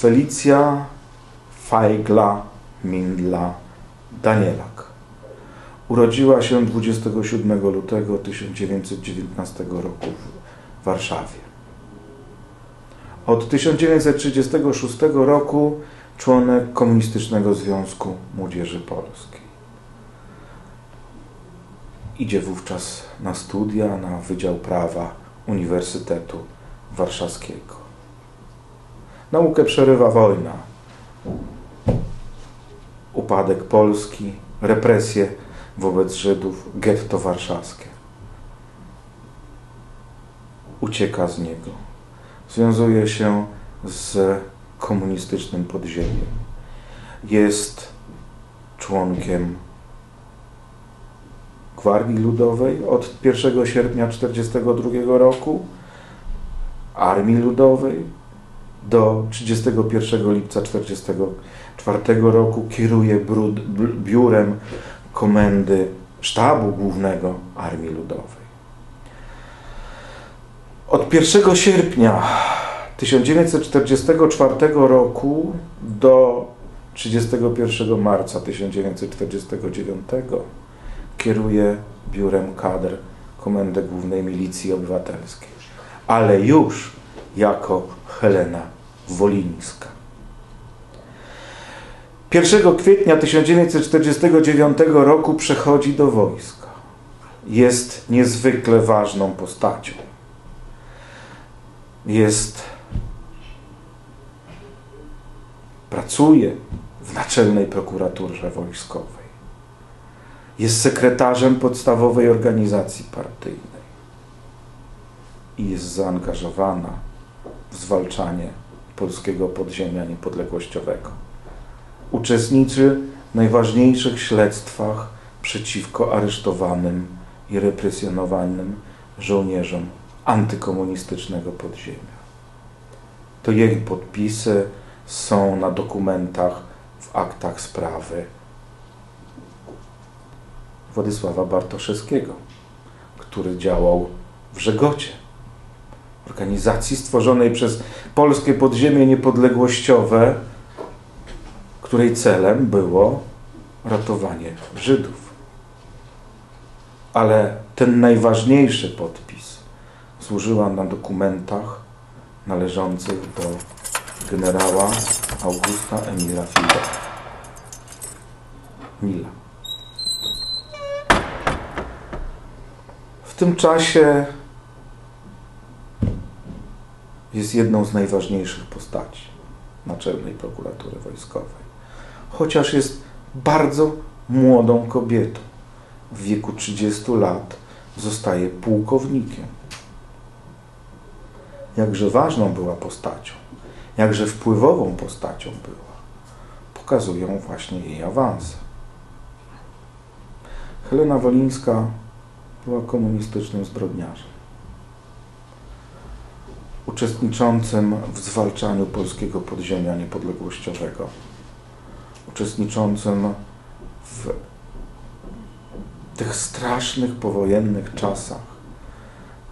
Felicja Fajgla Mindla Danielak. Urodziła się 27 lutego 1919 roku w Warszawie. Od 1936 roku członek Komunistycznego Związku Młodzieży Polskiej. Idzie wówczas na studia na Wydział Prawa Uniwersytetu Warszawskiego. Naukę przerywa wojna, upadek Polski, represje wobec Żydów, getto warszawskie. Ucieka z niego. Związuje się z komunistycznym podziemiem. Jest członkiem Gwardii Ludowej od 1 sierpnia 1942 roku, Armii Ludowej do 31 lipca 1944 roku kieruje biurem komendy Sztabu Głównego Armii Ludowej. Od 1 sierpnia 1944 roku do 31 marca 1949 kieruje biurem kadr Komendy Głównej Milicji Obywatelskiej, ale już jako Helena Wolińska. 1 kwietnia 1949 roku przechodzi do wojska. Jest niezwykle ważną postacią. Jest pracuje w Naczelnej Prokuraturze Wojskowej. Jest sekretarzem podstawowej organizacji partyjnej i jest zaangażowana zwalczanie polskiego podziemia niepodległościowego. Uczestniczy w najważniejszych śledztwach przeciwko aresztowanym i represjonowanym żołnierzom antykomunistycznego podziemia. To jej podpisy są na dokumentach w aktach sprawy Władysława Bartoszewskiego, który działał w Żegocie, organizacji stworzonej przez polskie podziemie niepodległościowe, której celem było ratowanie Żydów. Ale ten najważniejszy podpis służyła na dokumentach należących do generała Augusta Emila Fila. Mila. W tym czasie jest jedną z najważniejszych postaci Naczelnej Prokuratury Wojskowej. Chociaż jest bardzo młodą kobietą. W wieku 30 lat zostaje pułkownikiem. Jakże ważną była postacią jakże wpływową postacią była, pokazują właśnie jej awanse. Helena Wolińska była komunistycznym zbrodniarzem, uczestniczącym w zwalczaniu polskiego podziemia niepodległościowego, uczestniczącym w tych strasznych powojennych czasach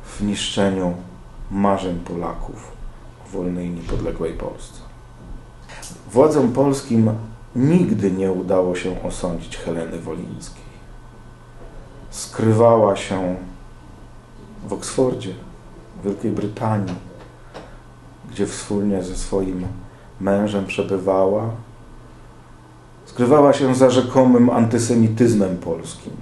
w niszczeniu marzeń Polaków wolnej i niepodległej Polsce. Władzom polskim nigdy nie udało się osądzić Heleny Wolińskiej. Skrywała się w Oksfordzie, w Wielkiej Brytanii, gdzie wspólnie ze swoim mężem przebywała. Skrywała się za rzekomym antysemityzmem polskim.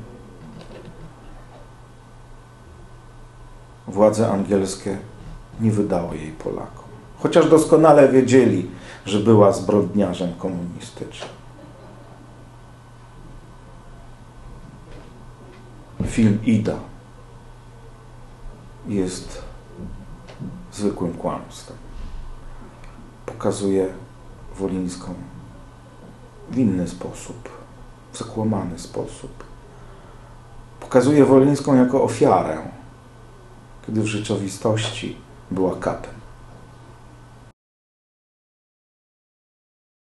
Władze angielskie nie wydały jej Polakom chociaż doskonale wiedzieli, że była zbrodniarzem komunistycznym. Film Ida jest zwykłym kłamstwem. Pokazuje Wolińską w inny sposób, w zakłamany sposób. Pokazuje Wolińską jako ofiarę, kiedy w rzeczywistości była katem.